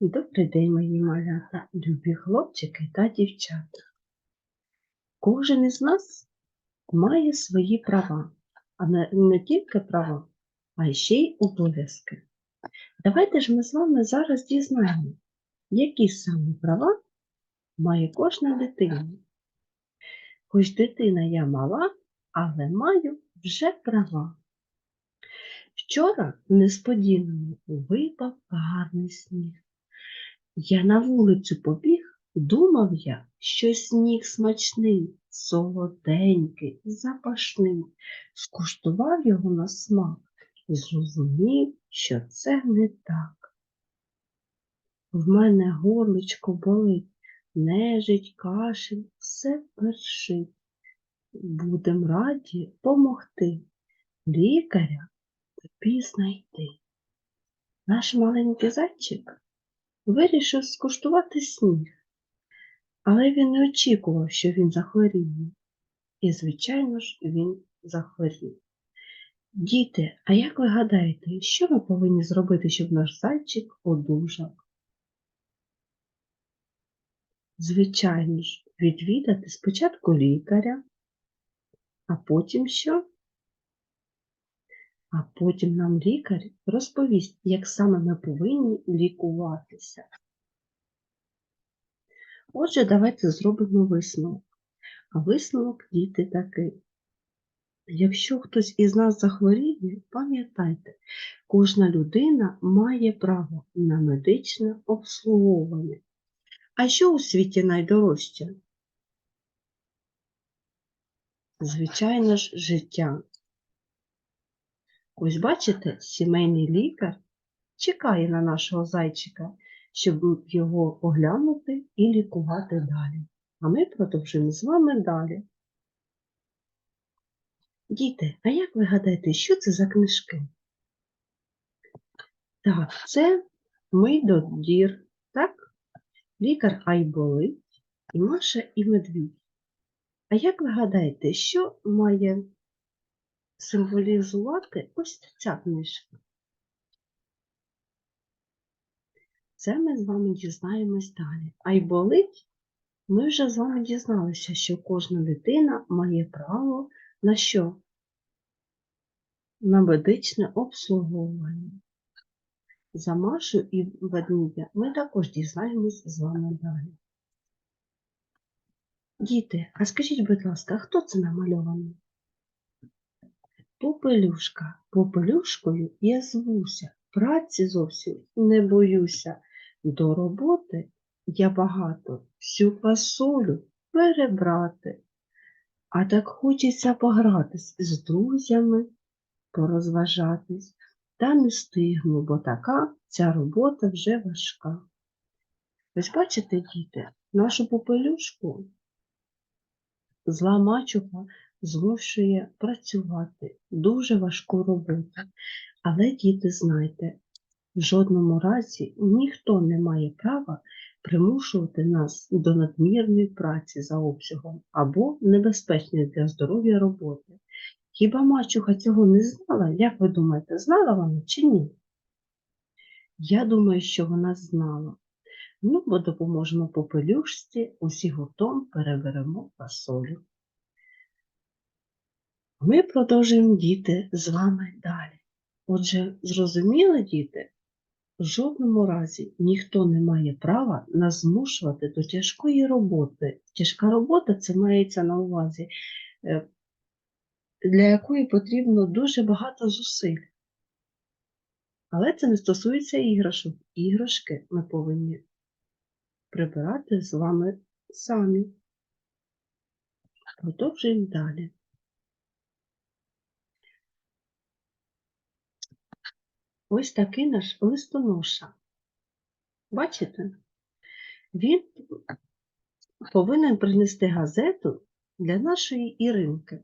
Добрий день, мої малята, любі хлопчики та дівчата. Кожен із нас має свої права, а не, тільки права, а ще й обов'язки. Давайте ж ми з вами зараз дізнаємо, які саме права має кожна дитина. Хоч дитина я мала, але маю вже права. Вчора несподівано випав гарний сніг. Я на вулицю побіг, думав я, що сніг смачний, солоденький, запашний. Скуштував його на смак і зрозумів, що це не так. В мене горличко болить, нежить, кашель, все першить. Будем раді помогти, лікаря тобі знайти. Наш маленький зайчик вирішив скуштувати сніг, але він не очікував, що він захворіє. І, звичайно ж, він захворів. Діти, а як ви гадаєте, що ми повинні зробити, щоб наш зайчик одужав? Звичайно ж, відвідати спочатку лікаря, а потім що? А потім нам лікар розповість, як саме ми повинні лікуватися. Отже, давайте зробимо висновок. А висновок діти такий. Якщо хтось із нас захворіє, пам'ятайте, кожна людина має право на медичне обслуговування. А що у світі найдорожче? Звичайно ж, життя. Ось бачите, сімейний лікар чекає на нашого зайчика, щоб його оглянути і лікувати далі. А ми продовжуємо з вами далі. Діти, а як ви гадаєте, що це за книжки? Так, це Мий до дір, так? Лікар Айболить і Маша і Медвідь. А як ви гадаєте, що має символізувати ось ця книжка. Це ми з вами дізнаємось далі. А й болить, ми вже з вами дізналися, що кожна дитина має право на що? На медичне обслуговування. За Машу і ведмідя ми також дізнаємось з вами далі. Діти, а скажіть, будь ласка, хто це намальований? Попелюшка, попелюшкою я звуся, праці зовсім не боюся. До роботи я багато всю фасолю перебрати. А так хочеться погратись з друзями, порозважатись, та не стигну, бо така ця робота вже важка. Ось бачите, діти, нашу попелюшку зла мачуха змушує працювати дуже важку роботу. Але, діти, знайте, в жодному разі ніхто не має права примушувати нас до надмірної праці за обсягом або небезпечної для здоров'я роботи. Хіба мачуха цього не знала? Як ви думаєте, знала вона чи ні? Я думаю, що вона знала. Ну, бо допоможемо попелюшці, усі гуртом переберемо фасолю. Ми продовжуємо діти з вами далі. Отже, зрозуміли, діти, в жодному разі ніхто не має права нас змушувати до тяжкої роботи. Тяжка робота це мається на увазі, е, для якої потрібно дуже багато зусиль. Але це не стосується іграшок. Іграшки ми повинні прибирати з вами самі. Продовжуємо далі. Ось такий наш листоноша. Бачите? Він повинен принести газету для нашої Іринки.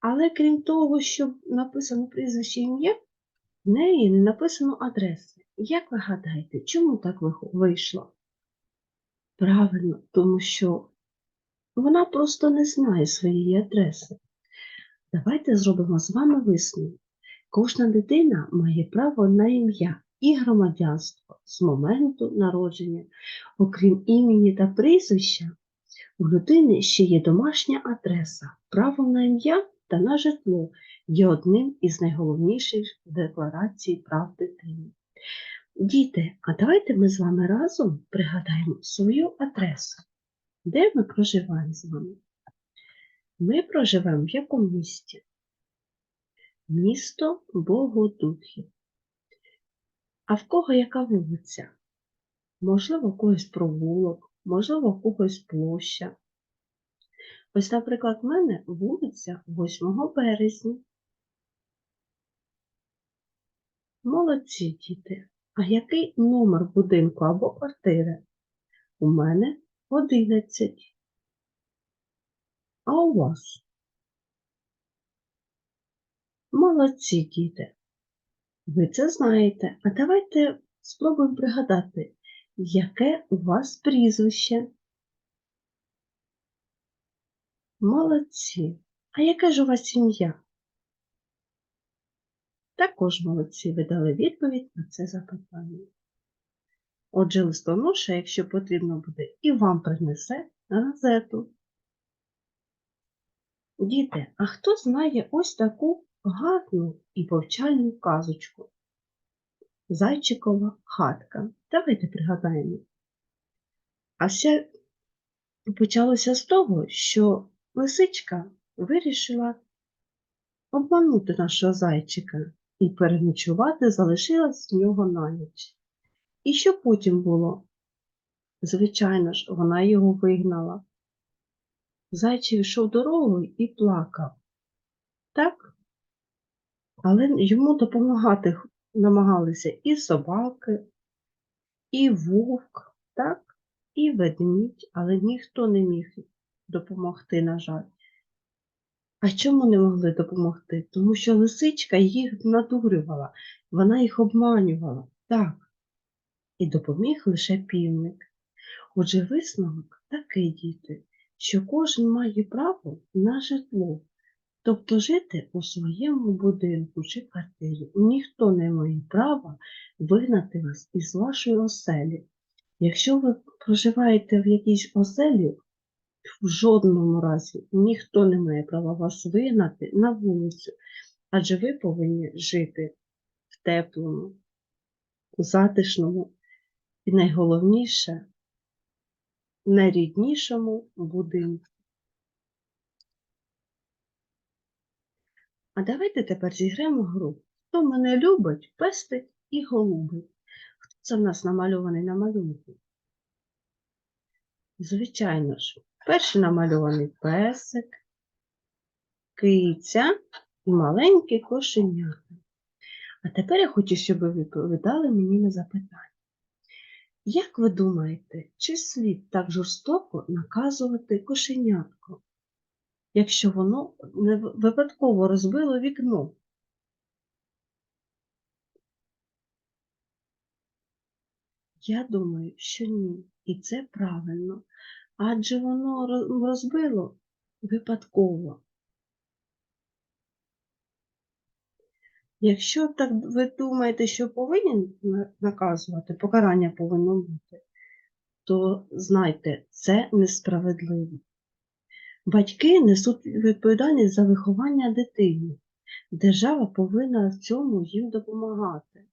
Але крім того, що написано прізвище ім'я, в неї не написано адреси. Як ви гадаєте, чому так вийшло? Правильно, тому що вона просто не знає своєї адреси. Давайте зробимо з вами висновок. Кожна дитина має право на ім'я і громадянство з моменту народження. Окрім імені та прізвища, у людини ще є домашня адреса, право на ім'я та на житло є одним із найголовніших декларацій прав дитини. Діти, а давайте ми з вами разом пригадаємо свою адресу. Де ми проживаємо з вами? Ми проживемо в якому місті? Місто Богодухів. А в кого яка вулиця? Можливо, когось провулок, можливо, когось площа. Ось, наприклад, в мене вулиця 8 березня. Молодці діти. А який номер будинку або квартири? У мене 11. А у вас? Молодці, діти. Ви це знаєте. А давайте спробуємо пригадати, яке у вас прізвище. Молодці. А яке ж у вас ім'я? Також молодці, ви дали відповідь на це запитання. Отже, листоноша, якщо потрібно буде, і вам принесе газету. Діти, а хто знає ось таку гарну і повчальну казочку? Зайчикова хатка. Давайте пригадаємо. А все почалося з того, що лисичка вирішила обманути нашого зайчика і переночувати залишилась в нього на ніч. І що потім було? Звичайно ж, вона його вигнала. Зайчик йшов дорогою і плакав. Так? Але йому допомагати намагалися і собаки, і вовк, так, і ведмідь, але ніхто не міг допомогти, на жаль. А чому не могли допомогти? Тому що лисичка їх надурювала, вона їх обманювала. Так. І допоміг лише півник. Отже, висновок такий, діти, що кожен має право на житло, тобто жити у своєму будинку чи квартирі. Ніхто не має права вигнати вас із вашої оселі. Якщо ви проживаєте в якійсь оселі, в жодному разі ніхто не має права вас вигнати на вулицю, адже ви повинні жити в теплому, затишному і найголовніше найріднішому будинку. А давайте тепер зіграємо гру. Хто мене любить, пестить і голубить. Хто це в нас намальований на малюнку? Звичайно ж, перший намальований песик, киця і маленьке кошенята. А тепер я хочу, щоб ви відповідали мені на запитання. Як ви думаєте, чи слід так жорстоко наказувати кошенятко, якщо воно не випадково розбило вікно? Я думаю, що ні, і це правильно, адже воно розбило випадково. Якщо так ви думаєте, що повинен наказувати, покарання повинно бути, то знайте, це несправедливо. Батьки несуть відповідальність за виховання дитини. Держава повинна в цьому їм допомагати.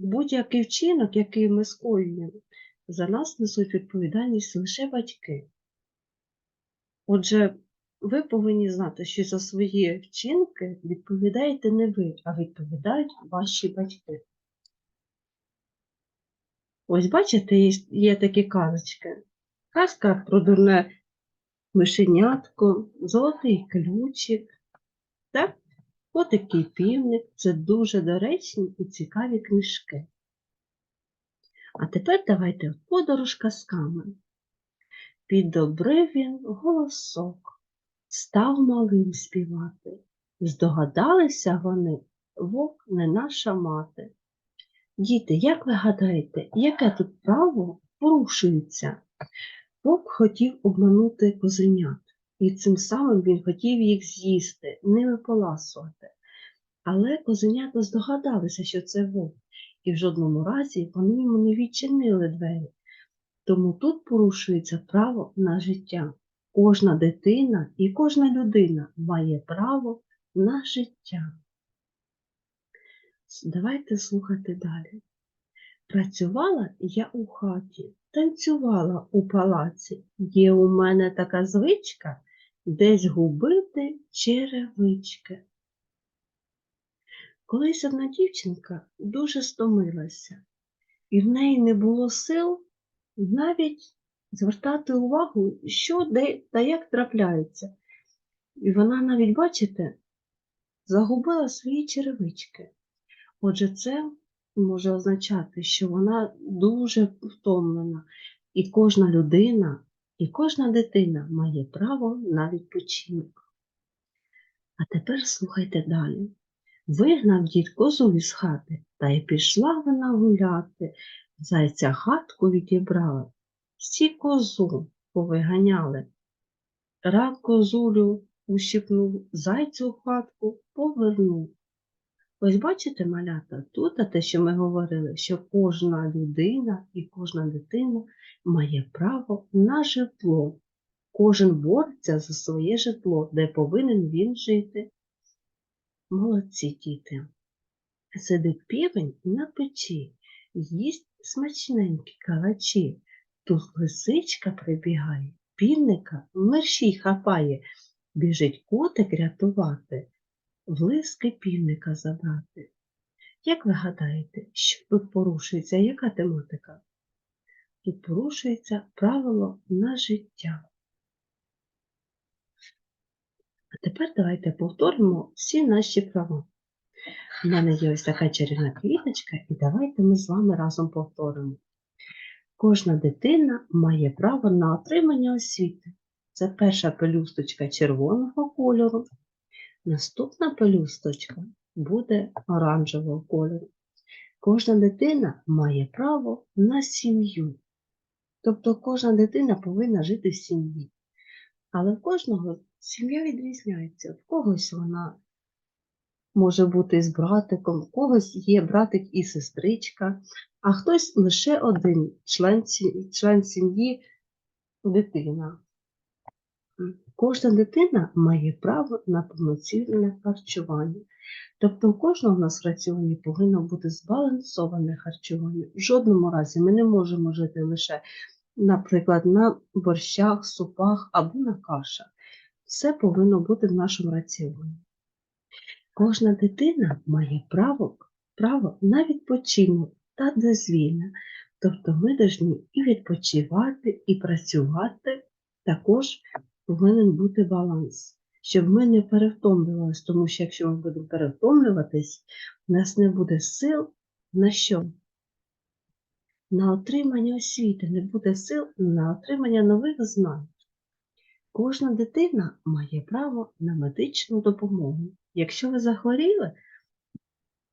Будь-який вчинок, який ми скоюємо, за нас несуть відповідальність лише батьки. Отже, ви повинні знати, що за свої вчинки відповідаєте не ви, а відповідають ваші батьки. Ось бачите, є, такі казочки. Казка про дурне мишенятко, золотий ключик. Так? Отакий півник це дуже доречні і цікаві книжки. А тепер давайте подорож казками. Підобрив він голосок став малим співати. Здогадалися вони, вовк не наша мати. Діти, як ви гадаєте, яке тут право порушується? Вовк хотів обманути козенят, і цим самим він хотів їх з'їсти, ними поласувати. Але козенята здогадалися, що це вовк, і в жодному разі вони йому не відчинили двері. Тому тут порушується право на життя. Кожна дитина і кожна людина має право на життя. Давайте слухати далі. Працювала я у хаті, танцювала у палаці. Є у мене така звичка десь губити черевички. Колись одна дівчинка дуже стомилася, і в неї не було сил навіть звертати увагу, що де та як трапляється. І вона навіть, бачите, загубила свої черевички. Отже, це може означати, що вона дуже втомлена, і кожна людина, і кожна дитина має право на відпочинок. А тепер слухайте далі. Вигнав дід козу із хати, та й пішла вона гуляти. Зайця хатку відібрала, всі козу повиганяли. Рад козулю ущипнув, зайцю хатку повернув. Ось бачите, малята, тут а те, що ми говорили, що кожна людина і кожна дитина має право на житло. Кожен бореться за своє житло, де повинен він жити. Молодці діти. Сидить півень на печі, їсть смачненькі калачі. Тут лисичка прибігає, півника мерщій хапає, біжить котик рятувати, влиски півника забрати. Як ви гадаєте, що тут порушується, яка тематика? Тут порушується правило на життя. А тепер давайте повторимо всі наші права. У мене є ось така чарівна квіточка, і давайте ми з вами разом повторимо. Кожна дитина має право на отримання освіти. Це перша пелюсточка червоного кольору. Наступна пелюсточка буде оранжевого кольору. Кожна дитина має право на сім'ю. Тобто кожна дитина повинна жити в сім'ї. Але в кожного сім'я відрізняється. В когось вона може бути з братиком, в когось є братик і сестричка, а хтось лише один член, член сім'ї дитина. Кожна дитина має право на повноцінне харчування. Тобто у кожного в нас в раціоні повинно бути збалансоване харчування. В жодному разі ми не можемо жити лише, наприклад, на борщах, супах або на кашах. Все повинно бути в нашому раціоні. Кожна дитина має право, право на відпочинок та дозвілля. Тобто ми повинні і відпочивати, і працювати. Також повинен бути баланс, щоб ми не перевтомлювалися, тому що якщо ми будемо перевтомлюватись, у нас не буде сил на що? На отримання освіти, не буде сил на отримання нових знань. Кожна дитина має право на медичну допомогу. Якщо ви захворіли,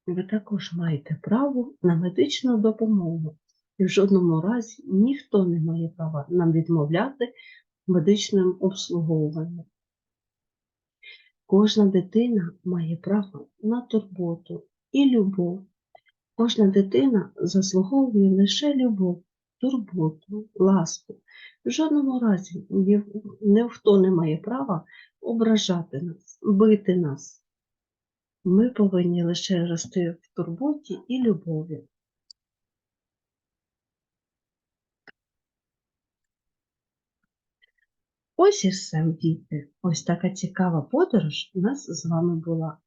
ви також маєте право на медичну допомогу. І в жодному разі ніхто не має права нам відмовляти в медичному обслуговуванні. Кожна дитина має право на турботу і любов. Кожна дитина заслуговує лише любов, турботу, ласку. В жодному разі ніхто не має права ображати нас, бити нас. Ми повинні лише рости в турботі і любові. Ось і все, діти. Ось така цікава подорож у нас з вами була.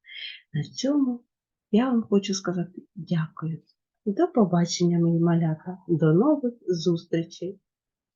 На цьому я вам хочу сказати дякую. До побачення, мої малята. До нових зустрічей!